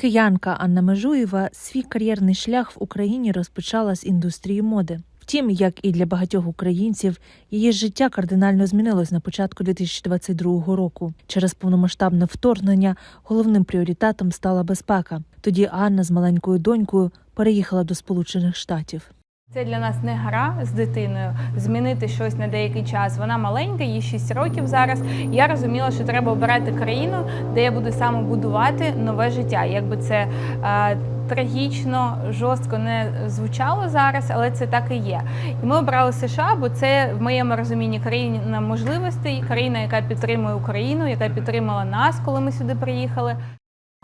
Киянка Анна Межуєва свій кар'єрний шлях в Україні розпочала з індустрії моди. Втім, як і для багатьох українців, її життя кардинально змінилось на початку 2022 року. Через повномасштабне вторгнення головним пріоритетом стала безпека. Тоді Анна з маленькою донькою переїхала до Сполучених Штатів. Це для нас не гра з дитиною змінити щось на деякий час. Вона маленька, їй 6 років зараз. Я розуміла, що треба обирати країну, де я буду саме будувати нове життя. Якби це е, трагічно, жорстко не звучало зараз, але це так і є. І ми обрали США, бо це в моєму розумінні країна можливостей, країна, яка підтримує Україну, яка підтримала нас, коли ми сюди приїхали.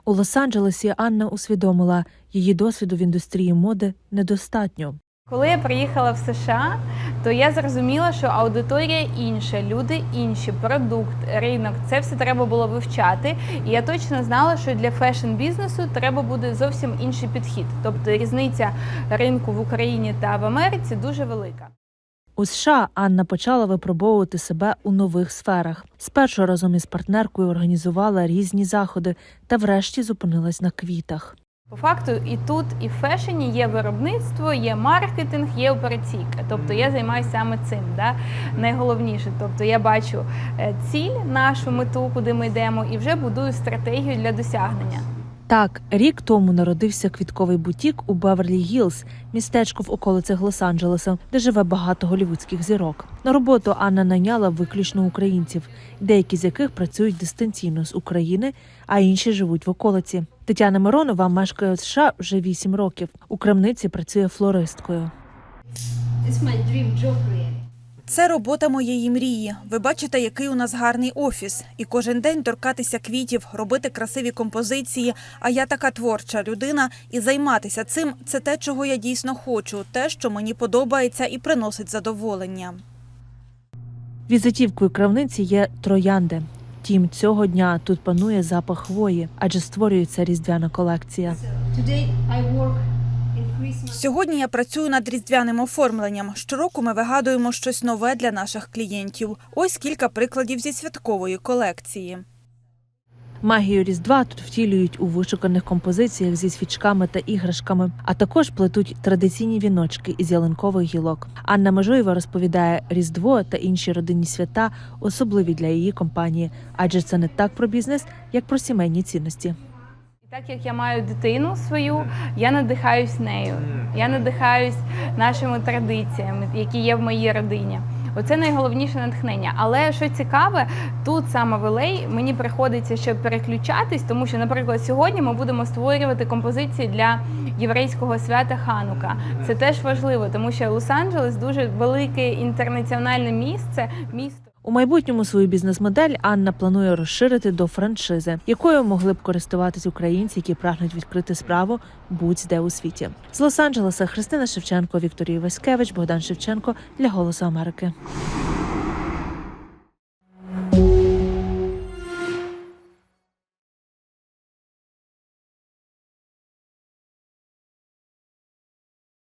У Лос-Анджелесі Анна усвідомила, її досвіду в індустрії моди недостатньо. Коли я приїхала в США, то я зрозуміла, що аудиторія інша, люди інші, продукт, ринок це все треба було вивчати. І я точно знала, що для фешн-бізнесу треба буде зовсім інший підхід. Тобто різниця ринку в Україні та в Америці дуже велика. У США Анна почала випробовувати себе у нових сферах. Спершу разом із партнеркою організувала різні заходи та врешті зупинилась на квітах. По факту, і тут, і в фешені є виробництво, є маркетинг, є операційка. Тобто я займаюся саме цим. Да? Найголовніше. Тобто я бачу е, ціль, нашу мету, куди ми йдемо, і вже будую стратегію для досягнення. Так, рік тому народився квітковий бутік у Беверлі Гілз, містечко в околицях Лос-Анджелеса, де живе багато голівудських зірок. На роботу Анна найняла виключно українців, деякі з яких працюють дистанційно з України, а інші живуть в околиці. Тетяна Миронова мешкає у США вже 8 років. У крамниці працює флористкою. It's my dream job really. Це робота моєї мрії. Ви бачите, який у нас гарний офіс. І кожен день торкатися квітів, робити красиві композиції. А я така творча людина, і займатися цим це те, чого я дійсно хочу, те, що мені подобається і приносить задоволення. Візитівкою крамниці є троянди. Втім, цього дня тут панує запах хвої, адже створюється різдвяна колекція. Сьогодні я працюю над різдвяним оформленням. Щороку ми вигадуємо щось нове для наших клієнтів. Ось кілька прикладів зі святкової колекції. Магію Різдва тут втілюють у вишуканих композиціях зі свічками та іграшками, а також плетуть традиційні віночки із ялинкових гілок. Анна Межуєва розповідає, Різдво та інші родинні свята особливі для її компанії, адже це не так про бізнес, як про сімейні цінності. Так як я маю дитину свою, я надихаюсь нею. Я надихаюсь нашими традиціями, які є в моїй родині. Оце найголовніше натхнення. Але що цікаве, тут саме в LA мені приходиться ще переключатись, тому що, наприклад, сьогодні ми будемо створювати композиції для єврейського свята Ханука. Це теж важливо, тому що Лос-Анджелес дуже велике інтернаціональне місце, місто. У майбутньому свою бізнес-модель Анна планує розширити до франшизи, якою могли б користуватись українці, які прагнуть відкрити справу будь-де у світі. З Лос-Анджелеса Христина Шевченко, Вікторія Васькевич, Богдан Шевченко для Голосу Америки.